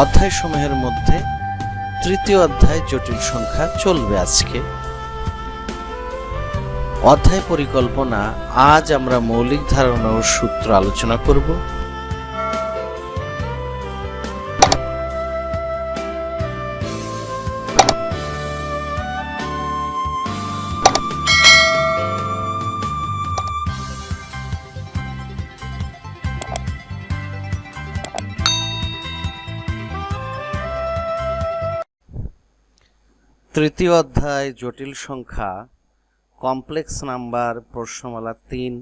অধ্যায়সমূহের মধ্যে তৃতীয় অধ্যায় জটিল সংখ্যা চলবে আজকে। অধ্যায় পরিকল্পনা, আজ আমরা মৌলিক ধারণা ও সূত্র আলোচনা করব। তৃতীয় অধ্যায় জটিল সংখ্যা, কমপ্লেক্স নাম্বার, প্রশ্নমালা তিন।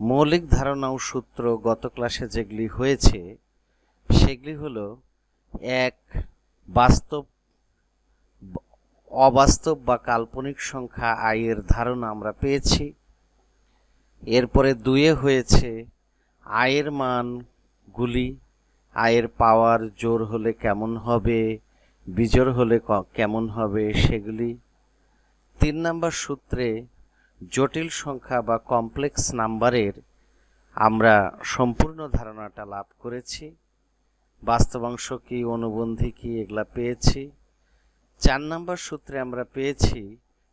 মৌলিক ধারণা ও সূত্র গত ক্লাসে যেগুলি হয়েছে, সেগুলি হলো, এক, বাস্তব, অবাস্তব বা কাল্পনিক সংখ্যা আয়ের ধারণা আমরা পেয়েছি। এরপরে দুয়ে হয়েছে আয়ের মানগুলি আয়ের পাওয়ার জোর হলে কেমন হবে বিজোড় হলে কেমন হবে সেগুলি? তিন নম্বর সূত্রে জটিল সংখ্যা বা কমপ্লেক্স নাম্বারের আমরা সম্পূর্ণ ধারণাটা লাভ করেছি। বাস্তবাংশ কি, অনুবন্ধী কি, এগুলা পেয়েছি। চার নম্বর সূত্রে আমরা পেয়েছি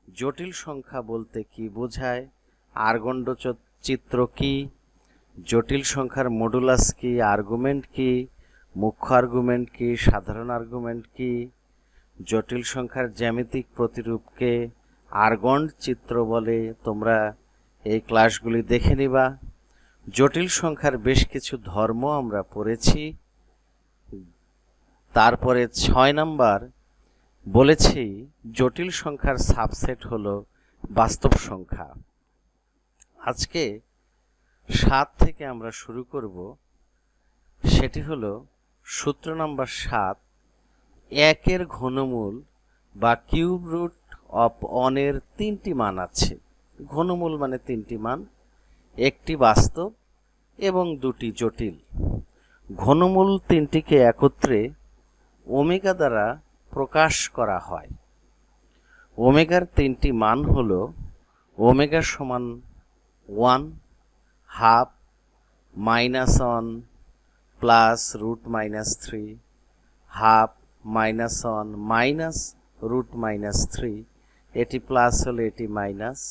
জটিল সংখ্যা বলতে কি বোঝায় আর্গণ্ড চিত্র কি, জটিল সংখ্যার মডুলাস কি আর্গুমেন্ট কি মুখ্য আর্গুমেন্ট কি, সাধারণ আর্গুমেন্ট কি, জটিল সংখ্যার জ্যামিতিক প্রতিরূপকে আর্গন্ড চিত্র বলে তোমরা এই ক্লাসগুলি দেখে নিবা। জটিল সংখ্যার বেশ কিছু ধর্ম আমরা পড়েছি। তারপরে ছয় নাম্বার, বলেছি জটিল সংখ্যার সাবসেট হলো বাস্তব সংখ্যা। আজকে সাত থেকে আমরা শুরু করব। সেটি হলো সূত্র নম্বর সাত, একের ঘনমূল বা কিউব রুট অফ অনের তিনটি মান আছে। ঘনমূল মানে তিনটি মান, একটি বাস্তব এবং দুটি জটিল। ঘনমূল তিনটিকে একত্রে ওমেগা দ্বারা প্রকাশ করা হয়। ওমেগার তিনটি মান হল ওমেগা সমান one half minus one plus root minus three half minus one minus root minus three এটি প্লাস হলে এটি মাইনাস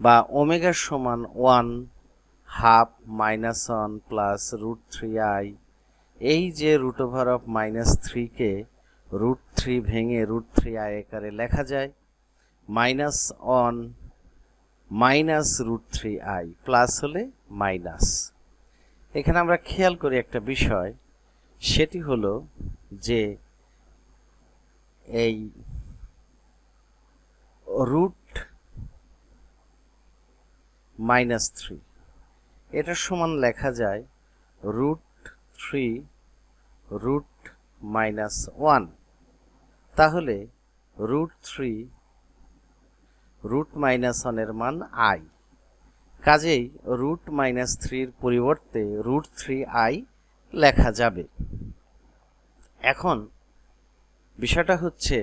বা ওমেগা সমান one half minus one plus root three I এই যে রুট ওভার অফ মাইনাস থ্রিকে root three ভেঙে root three I আকারে লেখা যায় minus one minus root three I plus হলে মাইনাস এখানে আমরা খেয়াল করি একটা বিষয়, সেটি হলো যে এই রুট মাইনাস থ্রি এটার সমান লেখা যায় root three root minus one তাহলে রুট থ্রি রুট মাইনাস ওয়ানের মান আই কাজেই রুট মাইনাস থ্রির পরিবর্তে রুট থ্রি আই লেখা যাবে। এখন বিষয়টা হচ্ছে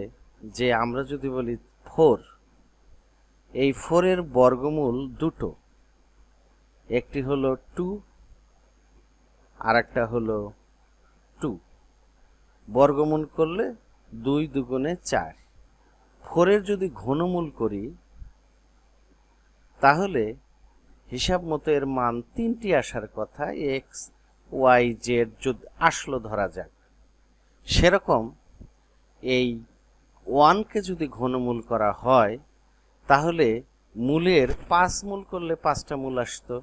যে আমরা যদি বলি ফোর এই ফোরের বর্গমূল দুটো। একটি হলো টু আর একটা হলো টু বর্গমূল করলে দুই দুগুণে চার। ফোরের যদি ঘনমূল করি, তাহলে হিসাব মতো এর মান তিনটি আসার কথা এক্স ওয়াই জেড যদি আসলো ধরা যাক। সেরকম এই ওয়ানকে যদি ঘনমূল করা হয়, তাহলে মূলের পাঁচ মূল করলে পাঁচটা মূল আসতো।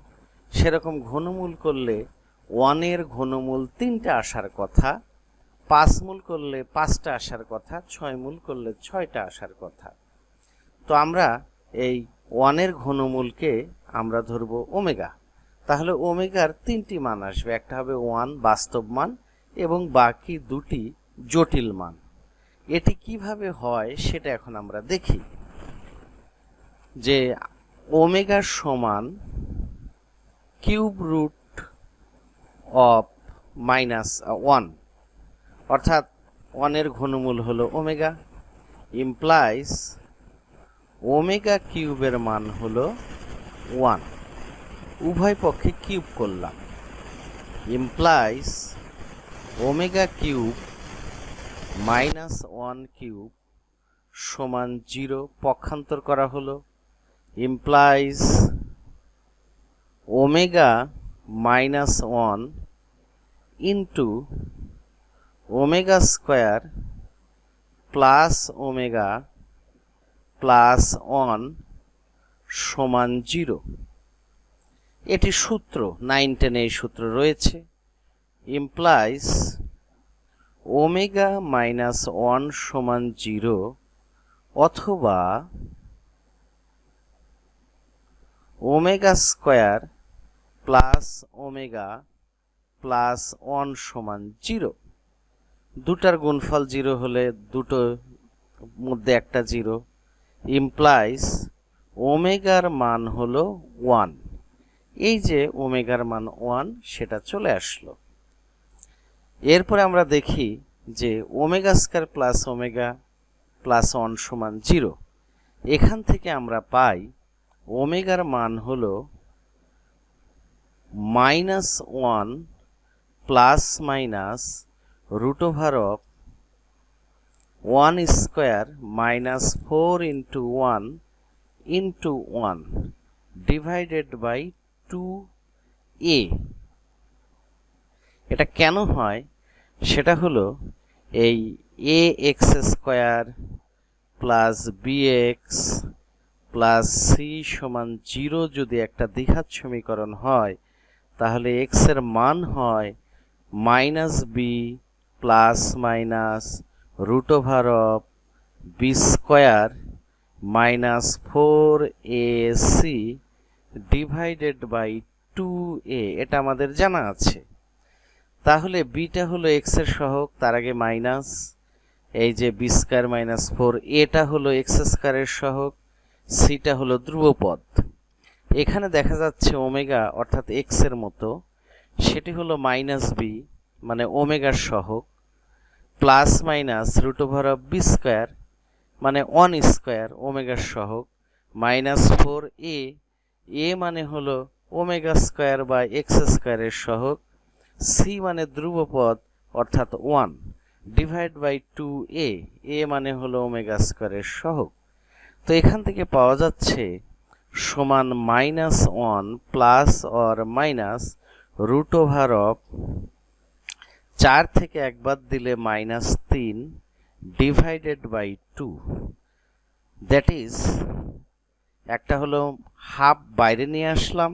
সেরকম ঘনমূল করলে ওয়ানের ঘনমূল তিনটা আসার কথা, পাঁচ মূল করলে পাঁচটা আসার কথা, ছয় মূল করলে ছয়টা আসার কথা। তো আমরা এই ওয়ানের ঘনমূলকে আমরা ধরব ওমেগা। তাহলে ওমেগার তিনটি মান আসবে। একটা হবে ওয়ান, বাস্তব মান, এবং বাকি দুটি জটিল মান। এটি কীভাবে হয় সেটা এখন আমরা দেখি। যে ওমেগা সমান cube root of minus one. অর্থাৎ ওয়ানের ঘনমূল হলো ওমেগা ইমপ্লাইজ ওমেগা কিউবের মান হলো ওয়ান। উভয় পক্ষে কিউব করলাম। Implies omega cube minus one cube সমান জিরো পক্ষান্তর করা হলো। Implies omega minus one into omega square plus omega plus one সমান জিরো। এটি সূত্র নাইন টেনে এই সূত্র রয়েছে ইমপ্লাইজ ওমেগা মাইনাস ওয়ান সমান জিরো অথবা omega square plus omega plus one সমান জিরো। দুটার গুণফল জিরো হলে দুটো মধ্যে একটা জিরো। ইমপ্লাইজ ওমেগার মান হলো ওয়ান। এই যে ওমেগার মান ওয়ান, সেটা চলে আসলো। এরপরে আমরা দেখি যে omega square plus omega plus one সমান জিরো। এখান থেকে আমরা পাই ওমেগার মান হলো minus one plus minus root over of one square minus four into one one divided by two A এটা কেন হয়? সেটা হলো এই A X square plus B X plus C সমান জিরো যদি একটা দ্বিঘাত সমীকরণ হয়, তাহলে এক্সের মান হয় minus B plus minus root over of B square minus four A C divided by two A এটা আমাদের জানা আছে। তাহলে বিটা হলো এক্সের সহগ, তার আগে মাইনাস এই যে বি স্কোয়ার মাইনাস ফোর এটা হলো এক্স স্কোয়ারের সহগ সিটা হলো ধ্রুবপদ। এখানে দেখা যাচ্ছে ওমেগা, অর্থাৎ এক্সের মতো, সেটি হলো মাইনাস বি মানে ওমেগার সহগ plus minus root over of B square মানে ওয়ান স্কোয়ার ওমেগার সহগ মাইনাস ফোর এ এ মানে হলো ওমেগা স্কোয়ার বা এক্স স্কোয়ারের সহগ সি মানে ধ্রুবপদ, অর্থাৎ one divide by two A A মানে হলো ওমেগা স্কোয়ারের সহগ। তো এখান থেকে পাওয়া যাচ্ছে সমান minus one plus or minus root over of চার থেকে একবার দিলে মাইনাস তিন divided by two that is একটা হলো হাফ বাইরে নিয়ে আসলাম,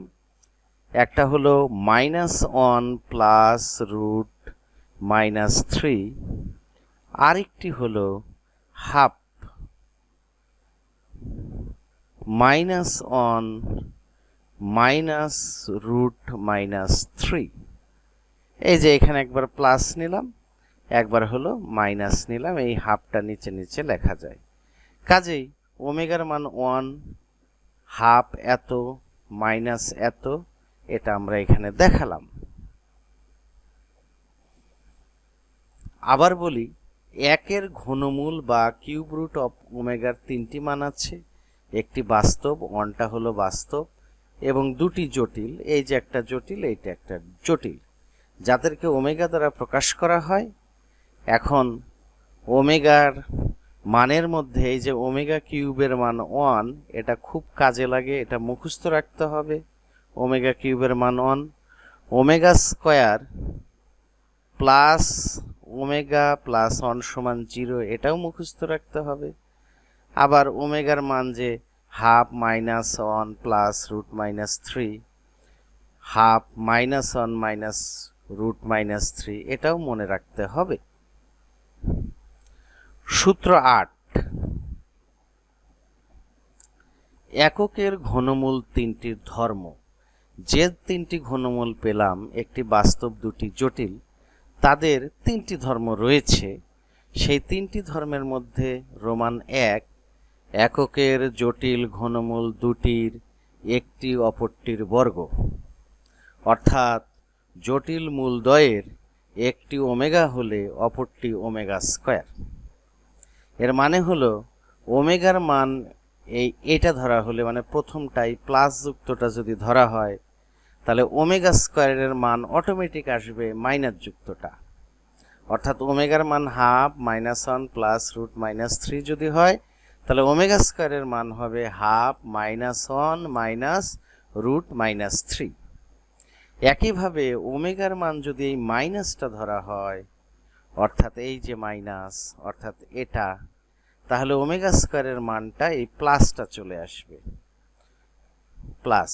একটা হলো minus one plus root minus three আরেকটি হলো half minus one minus root minus three এই যে এখানে একবার প্লাস নিলাম। একবার হলো মাইনাস নিলাম, এই হাফটা নিচে নিচে লেখা যায়। কাজেই ওমেগার মান ওয়ান হাফ এত মাইনাস এত, এটা আমরা এখানে দেখালাম। আবার বলি, একের ঘনমূল বা কিউব রুট অফ ওমেগার তিনটি মান আছে। একটি বাস্তব ওয়ানটা হলো বাস্তব, এবং দুটি জটিল, এই যে একটা জটিল, এইটা একটা জটিল। যাদেরকে ওমেগা দ্বারা প্রকাশ করা হয় এখন ওমেগার মানের মধ্যে এই যে ওমেগা কিউবের মান ওয়ান, এটা খুব কাজে লাগে, এটা মুখস্থ রাখতে হবে। ওমেগা কিউবের মান one, omega square plus omega plus one সমান জিরো, এটাও মুখস্থ রাখতে হবে। আবার ওমেগার মান যে half minus one plus root minus three, half minus one minus root minus three, এটাও মনে রাখতে হবে। সূত্র আট। এককের ঘনমূল তিনটির ধর্ম। যে তিনটি ঘনমূল পেলাম, একটি বাস্তব, দুটি জটিল, তাদের তিনটি ধর্ম রয়েছে। সেই তিনটি ধর্মের মধ্যে রোমান এক, এককের জটিল ঘনমূল দুটির একটি অপরটির বর্গ। অর্থাৎ জটিল মূলদ্বয়ের একটি ওমেগা হলে অপরটি ওমেগা স্কোয়ার। এর মানে হলো, ওমেগার মান এই এটা ধরা হলে মানে প্রথমটাই প্লাস যুক্তটা যদি ধরা হয়, তাহলে ওমেগা স্কোয়ারের মান অটোমেটিক আসবে মাইনাস যুক্তটা। অর্থাৎ ওমেগার মান half minus one plus root minus three যদি হয়, তাহলে ওমেগা স্কোয়ারের মান হবে half minus one minus root minus three. একইভাবে ওমেগার মান যদি এই মাইনাসটা ধরা হয়, অর্থাৎ এই যে মাইনাস, অর্থাৎ এটা, তাহলে ওমেগা স্কোয়ারের মানটা এই প্লাসটা চলে আসবে। প্লাস।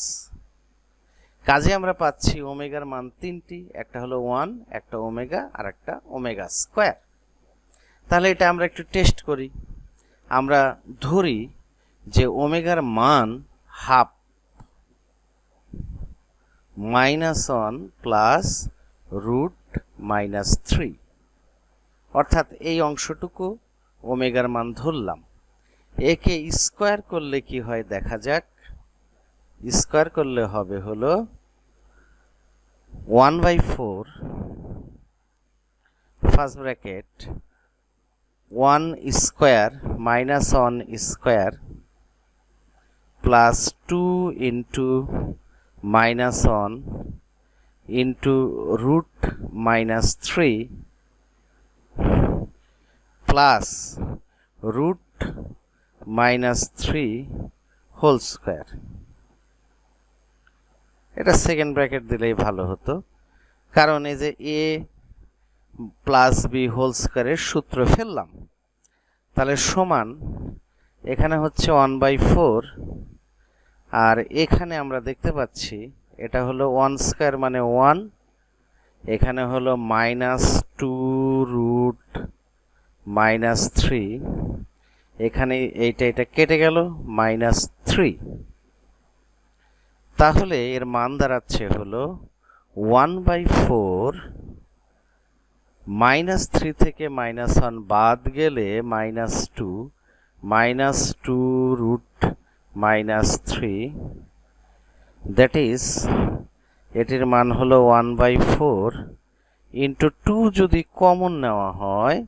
কাজে আমরা পাচ্ছি ওমেগার মান তিনটি, একটা হলো ওয়ান, একটা ওমেগা, আর একটা ওমেগা স্কোয়ার। তাহলে এটা আমরা একটু টেস্ট করি। আমরা ধরি যে ওমেগার মান half minus one plus root minus three অর্থাৎ এই অংশটুকু ওমেগার মান ধরলাম। একে স্কোয়ার করলে কি হয় দেখা যাক। স্কোয়ার করলে হবে হলো one by four first bracket one square minus one square plus two into minus one into root minus three plus root minus three whole square এটা সেকেন্ড ব্র্যাকেট দিলেই ভালো হতো। কারণ এই যে এ প্লাস বি হোল স্কোয়ারের সূত্র ফেললাম। তাহলে সমান এখানে হচ্ছে ওয়ান বাই ফোর আর এখানে আমরা দেখতে পাচ্ছি এটা হলো ওয়ান স্কোয়ার মানে ওয়ান এখানে হলো minus two root minus three এখানে এইটা, এটা কেটে গেল মাইনাস থ্রি তাহলে এর মান দাঁড়াচ্ছে হলো one by four minus three থেকে মাইনাস ওয়ান বাদ গেলে minus two minus two root minus three that is এটির মান হলো one by four into two যদি কমন নেওয়া হয়,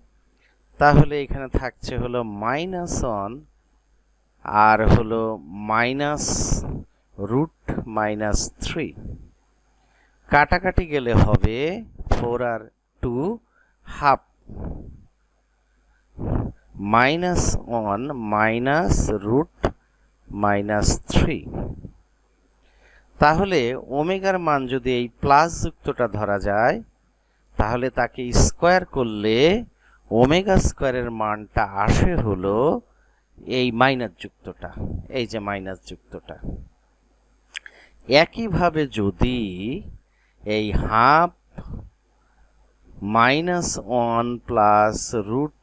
তাহলে এখানে থাকছে হলো মাইনাস ওয়ান আর হলো মাইনাস রুট মাইনাস থ্রি কাটাকাটি গেলে হবে ফোর আর two half minus one minus root minus three. তাহলে ওমেগার মান যদি এই প্লাস যুক্তটা ধরা যায়, তাহলে তাকে স্কোয়ার করলে ওমেগা স্কোয়ারের মানটা আসে হলো এই মাইনাস যুক্তটা, এই যে মাইনাস যুক্তটা। একইভাবে যদি এই half minus one plus root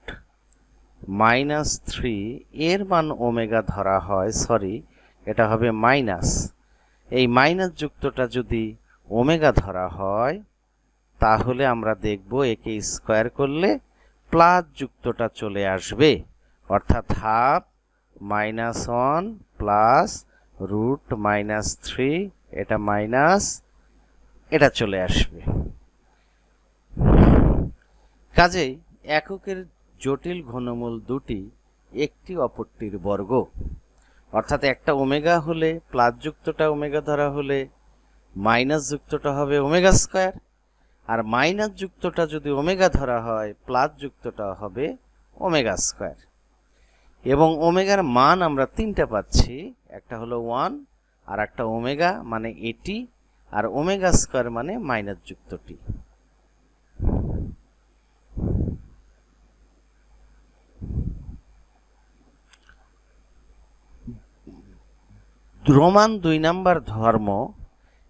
minus three, এর মান ওমেগা ধরা হয়, সরি, এটা হবে মাইনাস। এই মাইনাস যুক্তটা যদি ওমেগা ধরা হয়, তাহলে আমরা দেখব একে স্কোয়ার করলে প্লাস যুক্তটা চলে আসবে। অর্থাৎ half minus one plus root minus three, এটা মাইনাস, এটা চলে আসবে। কাজেই এককের জটিল ঘনমূল দুটি একটি অপরটির বর্গ। অর্থাৎ একটা ওমেগা হলে প্লাস যুক্তটা ওমেগা ধরা হলে মাইনাস যুক্তটা হবে ওমেগা স্কোয়ার। আর মাইনাস যুক্তটা যদি ওমেগা ধরা হয়, প্লাস যুক্তটা হবে ওমেগা স্কোয়ার। এবং ওমেগার মান আমরা তিনটা পাচ্ছি, একটা হলো ওয়ান আর একটা ওমেগা মানে এটি, আর ওমেগা স্কোয়ার মানে মাইনাস যুক্তটি। রোমান দুই নাম্বার ধর্ম,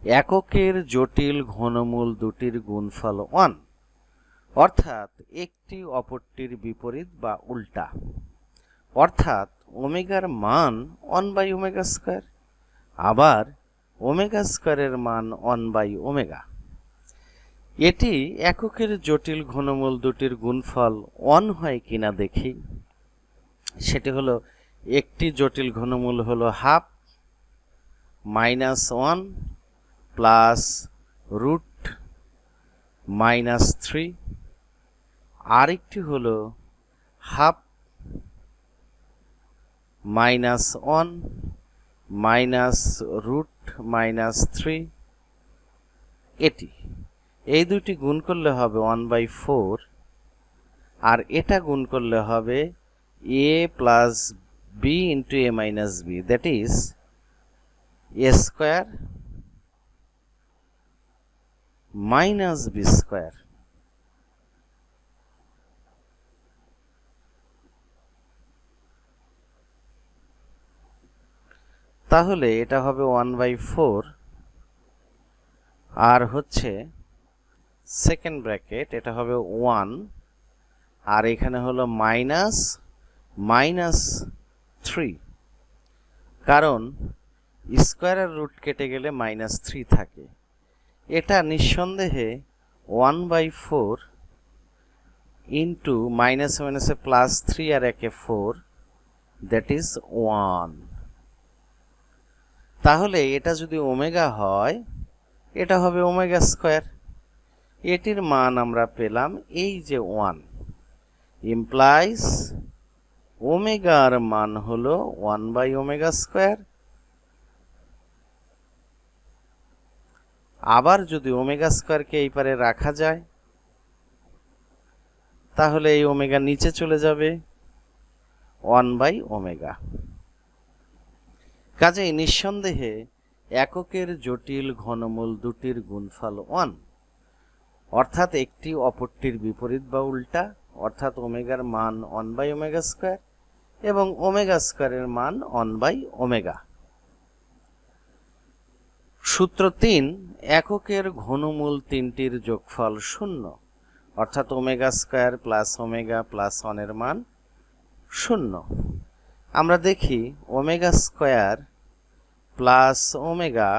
এককের জটিল ঘনমূল দুটির গুণফল ওয়ান, অর্থাৎ একটি অপরটির বিপরীত বা উল্টা। অর্থাৎ ওমেগার মান ওয়ান বাই ওমেগা স্কোয়ার, আবার ওমেগা স্কোয়ারের মান ওয়ান বাই ওমেগা। এটি এককের জটিল ঘনমূল দুটির গুণফল ওয়ান হয় কিনা দেখি। সেটি হলো, একটি জটিল ঘনমূল হলো half minus one plus root minus three আরেকটি হলো half minus one minus root minus three এটি। এই দুটি গুণ করলে হবে ওয়ান বাই ফোর আর এটা গুণ করলে হবে A plus B into A minus B that is A square minus B square. তাহলে এটা হবে ওয়ান বাই ফোর, আর হচ্ছে সেকেন্ড ব্র্যাকেট, এটা হবে ওয়ান, আর এখানে হলো মাইনাস মাইনাস থ্রি। কারণ স্কোয়ারের রুট কেটে গেলে মাইনাস থ্রি থাকে। এটা নিঃসন্দেহে one by four into minus মাইনাসে প্লাস থ্রি আর একে ফোর, দ্যাট ইজ ওয়ান। তাহলে এটা যদি ওমেগা হয়, এটা হবে ওমেগা স্কোয়ার। এটির মান আমরা পেলাম এই যে ওয়ান। ইমপ্লাইজ ওমেগার মান হলো ওয়ান বাই ওমেগা স্কোয়ার। আবার যদি ওমেগা স্কোয়ারকে এই পারে রাখা যায়, তাহলে এই ওমেগা নিচে চলে যাবে ওয়ান বাই ওমেগা। কাজেই নিঃসন্দেহে এককের জটিল ঘনমূল দুটির গুণফল ওয়ান। অর্থাৎ একটি অপরটির বিপরীত বা উল্টা, অর্থাৎ ওমেগার মান ওয়ান বাই ওমেগা স্কোয়ার এবং ওমেগা স্কোয়ারের মান ওয়ান বাই ওমেগা। সূত্র তিন, এককের ঘনমূল তিনটির যোগফল শূন্য। অর্থাৎ omega square plus omega plus ওয়ানের মান শূন্য। আমরা দেখি omega square plus omega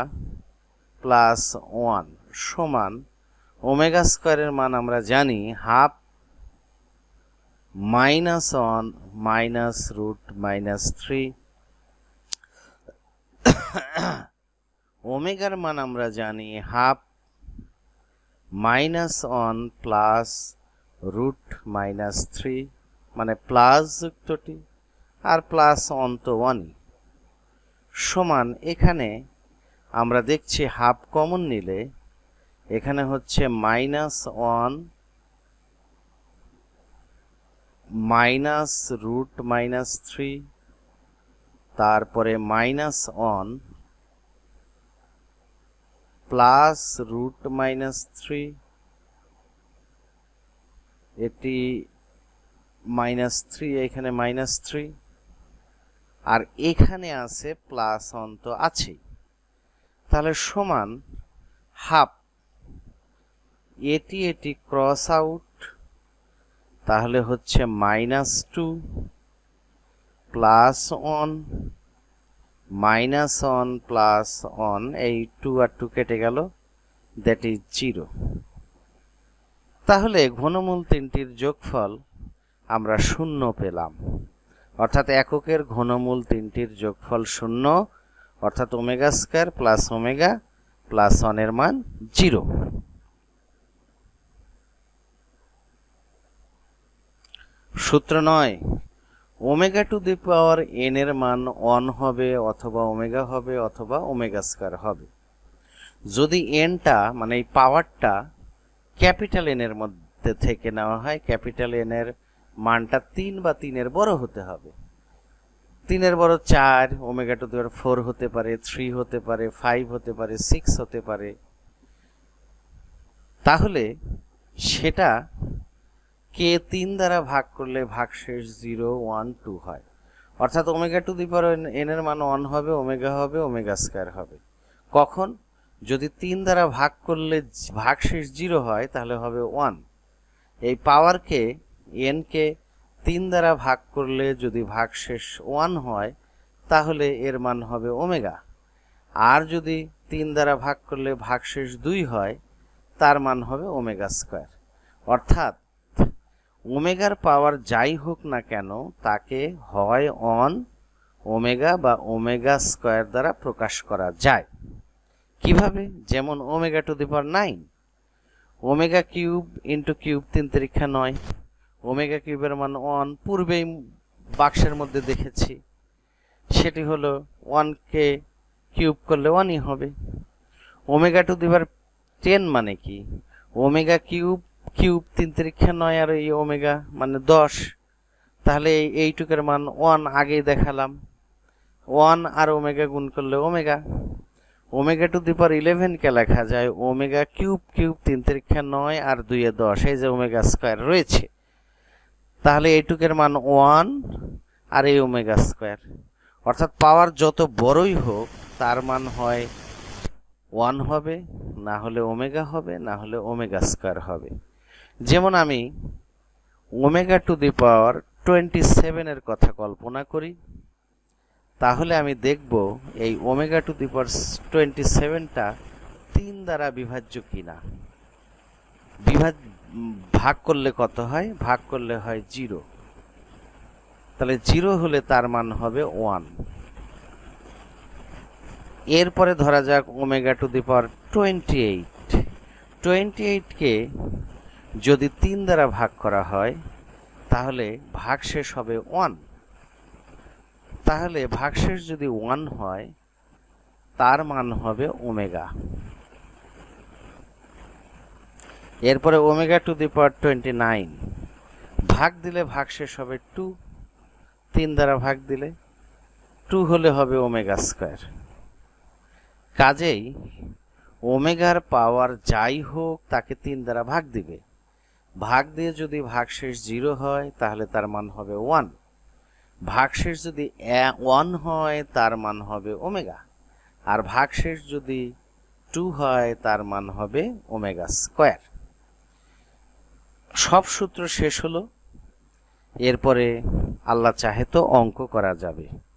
plus one সমান ওমেগা স্কোয়ারের মান আমরা জানি half minus one minus root minus three. ওমেগার মান আমরা জানি half minus one plus root minus three মানে প্লাস যুক্তটি আর প্লাস অন তো ওয়ানই। সমান এখানে আমরা দেখছি হাফ কমন নিলে এখানে হচ্ছে minus one minus root minus three, তারপরে minus one plus root minus three এটি মাইনাস থ্রি এখানে মাইনাস থ্রি আর এখানে আছে প্লাস অন্ত আছে তাহলে সমান হাফ এটি এটি ক্রস আউট তাহলে হচ্ছে minus two plus one minus one plus one এই টু আর টু কেটে গেল দ্যাট ইজ জিরো তাহলে ঘনমূল তিনটির যোগফল আমরা শূন্য পেলাম। অর্থাৎ এককের ঘনমূল তিনটির যোগফল শূন্য, অর্থাৎ omega square plus omega plus ওয়ানের মান জিরো সূত্র নয় omega to the power n এর মান ওয়ান হবে অথবা ওমেগা হবে অথবা ওমেগা স্কোয়ার হবে। যদি এনটা মানে এই পাওয়ারটা ক্যাপিটাল এন এর মধ্যে থেকে নেওয়া হয়, ক্যাপিটাল এন এর মানটা তিন বা তিনের বড় হতে হবে। তিনের বড় চার, ওমেগা টু দেওয়ার ফোর হতে পারে, থ্রি হতে পারে, ফাইভ হতে পারে, সিক্স হতে পারে। তাহলে সেটা কে তিন দ্বারা ভাগ করলে ভাগশেষ জিরো, ওয়ান, টু হয়। অর্থাৎ omega to the power n এর মান ওয়ান হবে, ওমেগা হবে, ওমেগা স্কোয়ার হবে। কখন? যদি তিন দ্বারা ভাগ করলে ভাগশেষ জিরো হয়, তাহলে হবে ওয়ান। এই পাওয়ারকে, এনকে তিন দ্বারা ভাগ করলে যদি ভাগশেষ ওয়ান হয়, তাহলে এর মান হবে ওমেগা। আর যদি তিন দ্বারা ভাগ করলে ভাগশেষ দুই হয়, তার মান হবে ওমেগা স্কোয়ার। অর্থাৎ ওমেগার পাওয়ার যাই হোক না কেন, তাকে হয় অন ওমেগা বা ওমেগা স্কোয়ার দ্বারা প্রকাশ করা যায়। কীভাবে? যেমন omega to the power nine omega cube into cube তিন তিরিক্ষা নয়। ওমেগা কিউবের মান ওয়ান পূর্বেই বাক্সের মধ্যে দেখেছি। সেটি হলো ওয়ানকে কিউব করলে ওয়ানই হবে। ওমেগা টু দিবার টেন মানে কি? ওমেগা কিউব কিউব, তিন তিরিক্ষা নয় আর এই ওমেগা মানে দশ। তাহলে এই এইটুকের মান ওয়ান আগেই দেখালাম। ওয়ান আর ওমেগা গুণ করলে omega. Omega to the power ইলেভেনকে লেখা যায়? ওমেগা কিউব কিউব, তিন তিরিক্ষা নয় আর দুইয়ে দশ। এই যে ওমেগা স্কোয়ার রয়েছে। তাহলে এইটুকের মান ওয়ান আর এই ওমেগা স্কোয়ার। অর্থাৎ পাওয়ার যত বড়ই হোক, তার মান হয় ওয়ান হবে, না হলে ওমেগা হবে, না হলে ওমেগা স্কোয়ার হবে। যেমন আমি omega to the power twenty সেভেনের কথা কল্পনা করি, তাহলে আমি দেখব এই omega to the power twenty সেভেনটা তিন দ্বারা বিভাজ্য কিনা। বিভাজ, ভাগ করলে কত হয়? ভাগ করলে হয় জিরো। তাহলে জিরো হলে তার মান হবে ওয়ান। এরপরে ধরা যাক omega to the power twenty eight. Twenty এইটকে যদি তিন দ্বারা ভাগ করা হয়, তাহলে ভাগশেষ হবে ওয়ান। তাহলে ভাগশেষ যদি ওয়ান হয়, তার মান হবে ওমেগা। এরপরে omega to the power twenty nine. ভাগ দিলে ভাগশেষ হবে টু। তিন দ্বারা ভাগ দিলে টু হলে হবে ওমেগা স্কোয়ার। কাজেই ওমেগার পাওয়ার যাই হোক, তাকে তিন দ্বারা ভাগ দিবে। ভাগ দিয়ে যদি ভাগশেষ জিরো হয়, তাহলে তার মান হবে ওয়ান। ভাগশেষ যদি ওয়ান হয়, তার মান হবে ওমেগা। আর ভাগশেষ যদি টু হয়, তার মান হবে ওমেগা স্কোয়ার। সব সূত্র শেষ হলো। এরপরে আল্লাহ চাহে তো অঙ্ক করা যাবে।